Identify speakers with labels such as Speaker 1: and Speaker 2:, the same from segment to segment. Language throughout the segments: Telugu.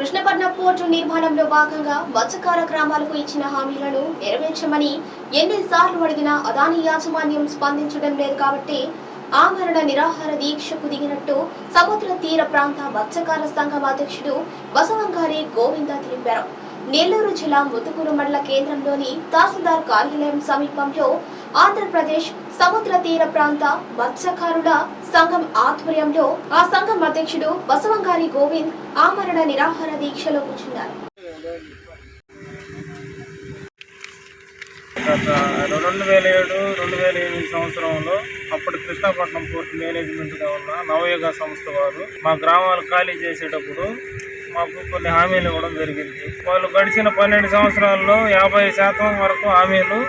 Speaker 1: కృష్ణపట్నం పోర్టు నిర్మాణంలో భాగంగా మత్స్యకార గ్రామాలకు ఇచ్చిన హామీలను నెరవేర్చమని ఎన్నిసార్లు అడిగినా అదాని యాజమాన్యం స్పందించడం లేదు కాబట్టి ఆమరణ నిరాహార దీక్షకు దిగినట్టు సముద్ర తీర ప్రాంత మత్స్యకార సంఘం అధ్యక్షుడు బసవంగారి గోవింద తెలిపారు. నెల్లూరు జిల్లా ముతుకూరు మండల కేంద్రంలోని తహసీల్దార్ కార్యాలయం సమీపంలో ఆంధ్రప్రదేశ్ సముద్ర తీర ప్రాంత మత్స్యకారుల సంఘం ఆధ్వర్యంలో ఆ సంఘం అధ్యక్షుడు బసవంగారి గోవింద్ ఆమరణ నిరాహార దీక్షలో కూర్చున్నారు.
Speaker 2: రెండు వేల ఏడు రెండు వేల ఎనిమిది సంవత్సరంలో అప్పుడు కృష్ణపట్నం పోర్ట్ మేనేజ్మెంట్గా ఉన్న నవయుగ సంస్థ వారు మా గ్రామాలు ఖాళీ చేసేటప్పుడు మాకు కొన్ని హామీలు ఇవ్వడం జరిగింది. వాళ్ళు గడిచిన పన్నెండు సంవత్సరాల్లో యాభై శాతం వరకు హామీలు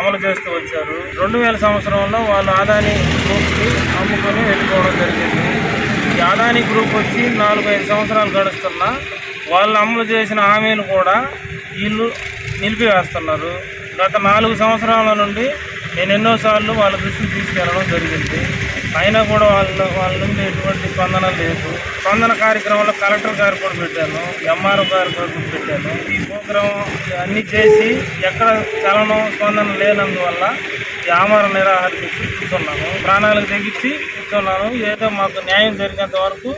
Speaker 2: అమలు చేస్తూ వచ్చారు. రెండు వేల సంవత్సరంలో వాళ్ళు ఆదాని గ్రూప్కి అమ్ముకొని వెళ్ళిపోవడం జరిగింది. అదానీ గ్రూప్ వచ్చి నాలుగైదు సంవత్సరాలు గడుస్తున్నా వాళ్ళు అమలు చేసిన హామీలు కూడా వీళ్ళు నిలిపివేస్తున్నారు. గత నాలుగు సంవత్సరాల నుండి నేను ఎన్నోసార్లు వాళ్ళ దృష్టికి తీసుకెళ్ళడం జరిగింది. అయినా కూడా వాళ్ళ వాళ్ళ నుండి ఎటువంటి స్పందన లేదు. స్పందన కార్యక్రమంలో కలెక్టర్ గారు కూడా పెట్టాను ఎంఆర్ఓ గారు కూడా పెట్టాను. ఈ ప్రోగ్రాం అన్నీ చేసి ఎక్కడ చలనం స్పందన లేనందువల్ల వ్యాపార ఆమరణ కూర్చున్నాను ప్రాణాలకు తెగించి కూర్చున్నాను ఏదో మాకు న్యాయం జరిగేంత వరకు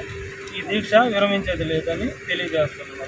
Speaker 2: ఈ దీక్ష విరమించేది లేదని తెలియజేస్తున్నాను